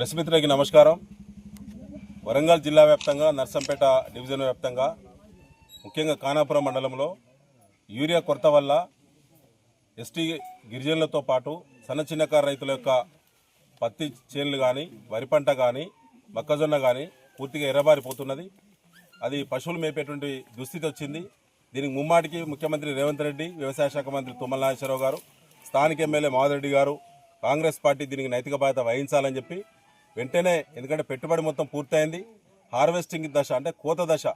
Press మిత్రులకి నమస్కారం. వరంగల్ జిల్లా వ్యాప్తంగా నర్సంపేట డివిజన్ వ్యాప్తంగా ముఖ్యంగా ఖానాపురం మండలంలో యూరియా కొరత వల్ల ఎస్టీ గిరిజనులతో పాటు సన్న చిన్నకారు రైతుల యొక్క పత్తి చేనులు కానీ వరి పంట కానీ మొక్కజొన్న కానీ పూర్తిగా ఎర్రబారిపోతున్నది. అది పశువులు మేపేటువంటి దుస్థితి వచ్చింది. దీనికి ముమ్మాటికి ముఖ్యమంత్రి రేవంత్ రెడ్డి వ్యవసాయ శాఖ మంత్రి తుమ్మల నాగేశ్వరరావు గారు స్థానిక ఎమ్మెల్యే మాధురెడ్డి గారు కాంగ్రెస్ పార్టీ దీనికి నైతిక బాధ్యత వహించాలని చెప్పి వెంటనే ఎందుకంటే పెట్టుబడి మొత్తం పూర్తయింది. హార్వెస్టింగ్ దశ అంటే కోత దశ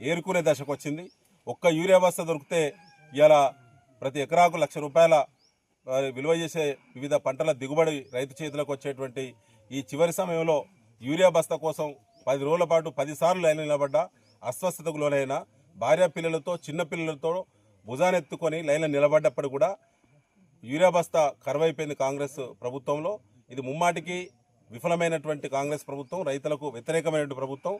ఏరుకునే దశకు వచ్చింది. ఒక్క యూరియా బస్తా దొరికితే ఇలా ప్రతి ఎకరాకు లక్ష రూపాయల విలువ చేసే వివిధ పంటల దిగుబడి రైతు చేతులకు వచ్చేటువంటి ఈ చివరి సమయంలో యూరియా బస్తా కోసం పది రోజుల పాటు పదిసార్లు లైన్ నిలబడ్డ. అస్వస్థతకు లోనైన భార్య పిల్లలతో చిన్న పిల్లలతో భుజానెత్తుకొని లైన్లో నిలబడ్డప్పుడు కూడా యూరియా బస్తా కరువైపోయింది కాంగ్రెస్ ప్రభుత్వంలో. ఇది ముమ్మాటికి విఫలమైనటువంటి కాంగ్రెస్ ప్రభుత్వం రైతులకు వ్యతిరేకమైనటువంటి ప్రభుత్వం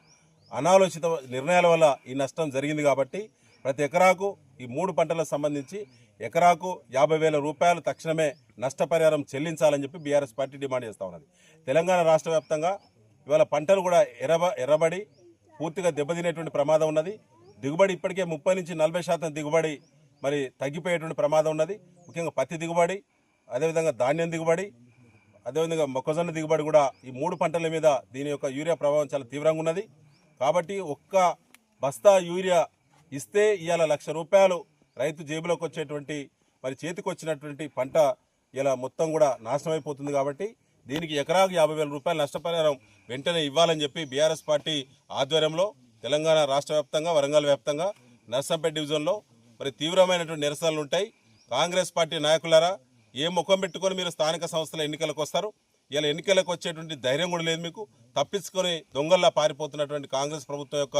అనాలోచిత నిర్ణయాల వల్ల ఈ నష్టం జరిగింది కాబట్టి ప్రతి ఎకరాకు ఈ మూడు పంటలకు సంబంధించి ఎకరాకు యాభై వేల రూపాయలు తక్షణమే నష్టపరిహారం చెల్లించాలని చెప్పి బీఆర్ఎస్ పార్టీ డిమాండ్ చేస్తూ ఉన్నది. తెలంగాణ రాష్ట్ర వ్యాప్తంగా ఇవాళ పంటలు కూడా ఎర్రబ ఎర్రబడి పూర్తిగా దెబ్బతినేటువంటి ప్రమాదం ఉన్నది. దిగుబడి ఇప్పటికే ముప్పై నుంచి నలభై శాతం దిగుబడి మరి తగ్గిపోయేటువంటి ప్రమాదం ఉన్నది. ముఖ్యంగా పత్తి దిగుబడి అదేవిధంగా ధాన్యం దిగుబడి అదేవిధంగా మొక్కజొన్న దిగుబడి కూడా ఈ మూడు పంటల మీద దీని యొక్క యూరియా ప్రభావం చాలా తీవ్రంగా ఉన్నది. కాబట్టి ఒక్క బస్తా యూరియా ఇస్తే ఇవాళ లక్ష రూపాయలు రైతు జేబులోకి వచ్చేటువంటి మరి చేతికి వచ్చినటువంటి పంట ఇలా మొత్తం కూడా నాశనం అయిపోతుంది కాబట్టి దీనికి ఎకరాకు యాభై వేల రూపాయల నష్టపరిహారం వెంటనే ఇవ్వాలని చెప్పి బీఆర్ఎస్ పార్టీ ఆధ్వర్యంలో తెలంగాణ రాష్ట్ర వ్యాప్తంగా వరంగల్ వ్యాప్తంగా నర్సంపేట డివిజన్లో మరి తీవ్రమైనటువంటి నిరసనలు ఉంటాయి. కాంగ్రెస్ పార్టీ నాయకులారా ఏ ముఖం పెట్టుకొని మీరు స్థానిక సంస్థల ఎన్నికలకు వస్తారు? ఇలా ఎన్నికలకు వచ్చేటువంటి ధైర్యం కూడా లేదు మీకు. తప్పించుకొని దొంగల్లా పారిపోతున్నటువంటి కాంగ్రెస్ ప్రభుత్వం యొక్క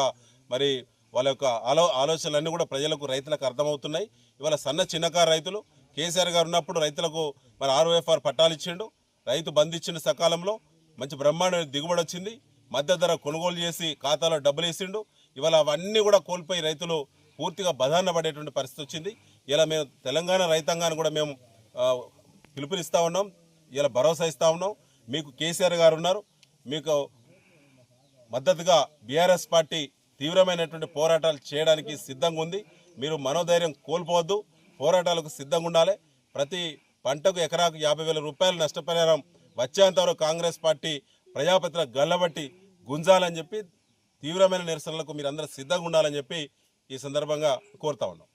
మరి వాళ్ళ యొక్క ఆలో ఆలోచనలన్నీ కూడా ప్రజలకు రైతులకు అర్థమవుతున్నాయి. ఇవాళ సన్న చిన్నకారు రైతులు కేసీఆర్ గారు ఉన్నప్పుడు రైతులకు మరి ఆర్ఓఎఫ్ఆర్ పట్టాలు ఇచ్చిండు. రైతు బంద్ ఇచ్చిన సకాలంలో. మంచి బ్రహ్మాండమైన దిగుబడి వచ్చింది. మద్దతు ధర కొనుగోలు చేసి ఖాతాలో డబ్బులు వేసిండు. ఇవాళ అవన్నీ కూడా కోల్పోయి రైతులు పూర్తిగా బదాన పడేటువంటి పరిస్థితి వచ్చింది. ఇలా మేము తెలంగాణ రైతాంగాన్ని కూడా మేము పిలుపునిస్తా ఉన్నాం. ఇలా భరోసా ఇస్తా ఉన్నాం. మీకు కేసీఆర్ గారు ఉన్నారు. మీకు మద్దతుగా బీఆర్ఎస్ పార్టీ తీవ్రమైనటువంటి పోరాటాలు చేయడానికి సిద్ధంగా ఉంది. మీరు మనోధైర్యం కోల్పోవద్దు. పోరాటాలకు సిద్ధంగా ఉండాలి. ప్రతి పంటకు ఎకరాకు యాభై వేల రూపాయలు నష్టపరిహారం వచ్చేంతవరకు కాంగ్రెస్ పార్టీ ప్రజాపతిలో గల్లబట్టి గుంజాలని చెప్పి తీవ్రమైన నిరసనలకు మీరు అందరూ సిద్ధంగా ఉండాలని చెప్పి ఈ సందర్భంగా కోరుతా ఉన్నాం.